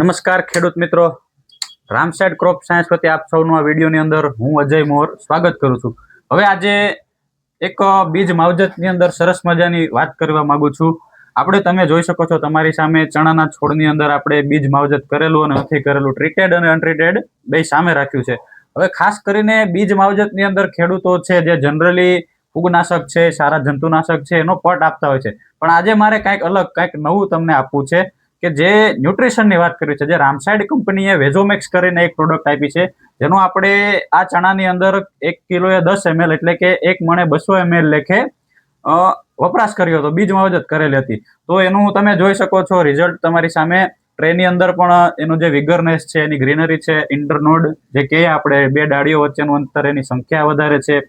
નમસ્કાર ખેડૂત મિત્રો. રામસાઇડ ક્રોપ સાયન્સ વતી આપ સૌનું આ વિડીયોની અંદર હું અજય મોર સ્વાગત કરું છું. હવે આજે એક બીજ માવજતની અંદર સરસ મજાની વાત કરવા માંગુ છું. આપણે તમે જોઈ શકો છો તમારી સામે ચણાના છોડની અંદર આપણે બીજ માવજત કરેલું અને નથી કરેલું ટ્રીટેડ અને અનટ્રીટેડ બે સામે રાખ્યું છે. હવે ખાસ કરીને બીજ માવજતની અંદર ખેડૂતો છે જે જનરલી ફૂગનાશક છે, સારા જંતુનાશક છે, એનો પટ આપતા હોય છે. પણ આજે મારે કંઈક અલગ, કંઈક નવું તમને આપવું છે. કે જે ન્યુટ્રિશનની વાત કરી છે, જે રામસાઈડ કંપનીએ વેઝોમેક્સ કરીને એક પ્રોડક્ટ આપી છે, જેનો આપણે આ ચણાની અંદર એક કિલોએ દસ એમએલ એટલે કે એક મણે બસો એમએલ લેખે વપરાશ કર્યો હતો, બીજ માવજત કરેલી હતી. તો એનું તમે જોઈ શકો છો રિઝલ્ટ તમારી સામે. ટ્રેની અંદર પણ એનું જે વિગરનેસ છે, એની ગ્રીનરી છે ઇન્ટરનોડ જે કહીએ આપણે, બે ડાળીઓ વચ્ચેનું અંતર, એની સંખ્યા વધારે છે.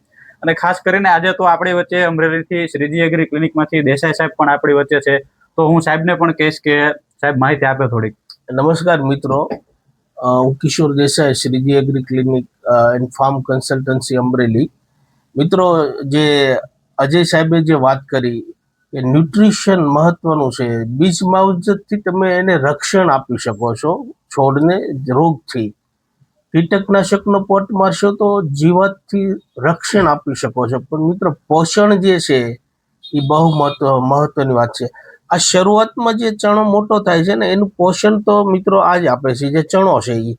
અને ખાસ કરીને આજે તો આપણી વચ્ચે અમરેલીથી શ્રીજી એગ્રી ક્લિનિકમાંથી દેસાઈ સાહેબ પણ આપણી વચ્ચે છે. તો હું સાહેબને પણ કહીશ કે સાહેબ, માહિતી આપે થોડીક. નમસ્કાર મિત્રો. હું Kishor Desai, Shreeji agri clinic and farm consultancy Amreli. મિત્રો, જે અજય સાહેબે જે વાત કરી કે ન્યુટ્રિશન મહત્વનું છે. બીજ માવજતથી તમે એને રક્ષણ આપી શકો છો છોડને રોગથી. કીટકનાશકનો પોટ મારશો તો જીવાતથી રક્ષણ આપી શકો છો. પણ મિત્રો, પોષણ જે છે, એ બહુ મહત્વ, મહત્વની વાત છે. આ શરૂઆતમાં જે ચણો મોટો થાય છે ને, એનું પોષણ તો મિત્રો આ જ આપે છે, જે ચણો છે એ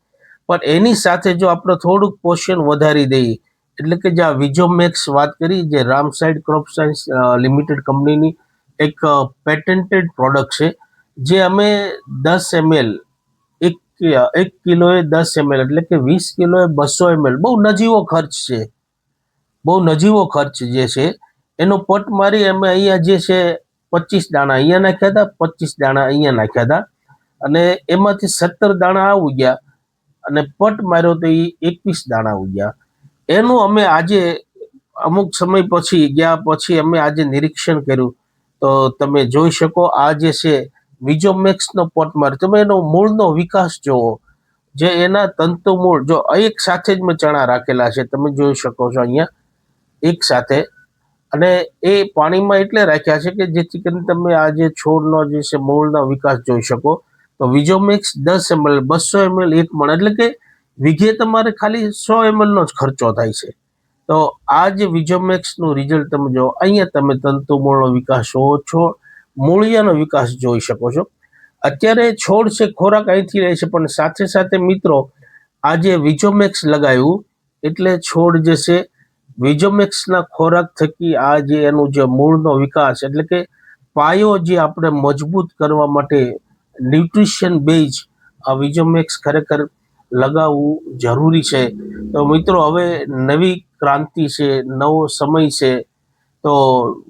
પણ એની સાથે જો આપણે થોડુંક પોષણ વધારી દઈએ, એટલે કે જે આ વિજોમેક્સ વાત કરી, જે રામસાઇડ ક્રોપ સાયન્સ લિમિટેડ કંપનીની એક પેટન્ટેડ પ્રોડક્ટ છે, જે અમે દસ એમએલ, એક એક કિલોએ દસ એમએલ, એટલે કે વીસ કિલોએ બસો એમએલ, બહુ નજીવો ખર્ચ છે. બહુ નજીવો ખર્ચ જે છે, એનો પટ મારી અમે અહીંયા જે છે પચીસ દાણા અહીંયા નાખ્યા હતા, પચીસ દાણા અહીંયા નાખ્યા હતા. અને એમાંથી સત્તર દાણા આવી ગયા અને પટ માર્યો તો એ એકવીસ દાણા આવી ગયા. એનું અમે આજે અમુક સમય પછી, ગયા પછી અમે આજે નિરીક્ષણ કર્યું. તો તમે જોઈ શકો આ જે છે, વિજોમેક્સનો પટ માર્યો. તમે એનો મૂળનો વિકાસ જોવો. જે એના તંતુ મૂળ જો એક સાથે જ મેં ચણા રાખેલા છે, તમે જોઈ શકો છો અહીંયા. એક સાથે અને એ પાણીમાં એટલે રાખ્યા છે કે જેથી કરીને તમે આ જે છોડનો જે છે મૂળનો વિકાસ જોઈ શકો. તો વિજોમેક્સ દસ એમએલ, બસો એમએલ એક મણ, એટલે કે વીઘે તમારે ખાલી સો એમએલનો જ ખર્ચો થાય છે. તો આ જે વિજોમેક્સનું રિઝલ્ટ તમે જો અહીંયા તમે તંતુ મૂળનો વિકાસ જોવો છો, મૂળિયાનો વિકાસ જોઈ શકો છો. અત્યારે છોડ છે, ખોરાક અહીંથી રહે છે, પણ સાથે સાથે મિત્રો, આ જે વિજોમેક્સ લગાવ્યું, એટલે છોડ જે છે વિજોમેક્સના ખોરાક થકી આ જે એનું જે મૂળનો વિકાસ, એટલે કે પાયો જે આપણે મજબૂત કરવા માટે ન્યુટ્રિશન બેઝ આ વિજોમેક્સ ખરેખર લગાવવું જરૂરી છે. તો મિત્રો, હવે નવી ક્રાંતિ છે, નવો સમય છે. તો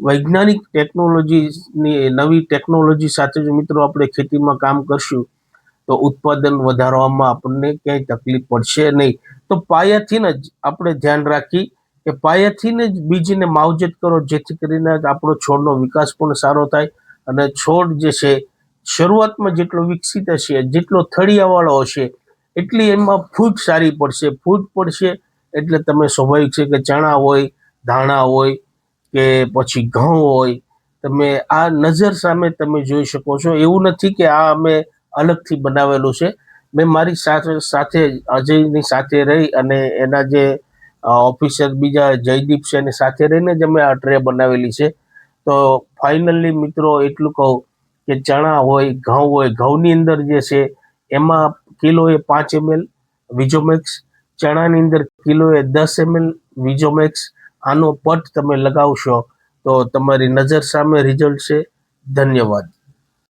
વૈજ્ઞાનિક ટેકનોલોજીની, નવી ટેકનોલોજી સાથે જો મિત્રો આપણે ખેતીમાં કામ કરશું, તો ઉત્પાદન વધારવામાં આપણને ક્યાંય તકલીફ પડશે નહીં. તો પાયાથી જ આપણે ધ્યાન રાખી કે પાયાથીને જ બીજીને માવજત કરો, જેથી કરીને આપણો છોડનો વિકાસ પણ સારો થાય અને છોડ જે છે, શરૂઆતમાં જેટલો વિકસિત હશે, જેટલો થળિયાવાળો હશે, એટલી એમાં ફૂટ સારી પડશે. ફૂટ પડશે એટલે તમે સ્વાભાવિક છે કે ચણા હોય, ધાણા હોય કે પછી ઘઉં હોય, તમે આ નજર સામે તમે જોઈ શકો છો. એવું નથી કે આ અમે અલગથી બનાવેલું છે. મેં મારી સાથે સાથે, અજયની સાથે રહી અને એના જે ઓફિસર બીજા જયદીપ છે એની સાથે રહીને જ અમે આ ટ્રે બનાવેલી છે. તો ફાઇનલી મિત્રો એટલું કહું કે ચણા હોય, ઘઉં હોય, ઘઉંની અંદર જે છે, એમાં કિલોએ પાંચ એમએલ વિજોમેક્સ ચણાની અંદર કિલોએ દસ એમએલ વિજોમેક્સ આનો પટ તમે લગાવશો તો તમારી નજર સામે રિઝલ્ટ છે. ધન્યવાદ.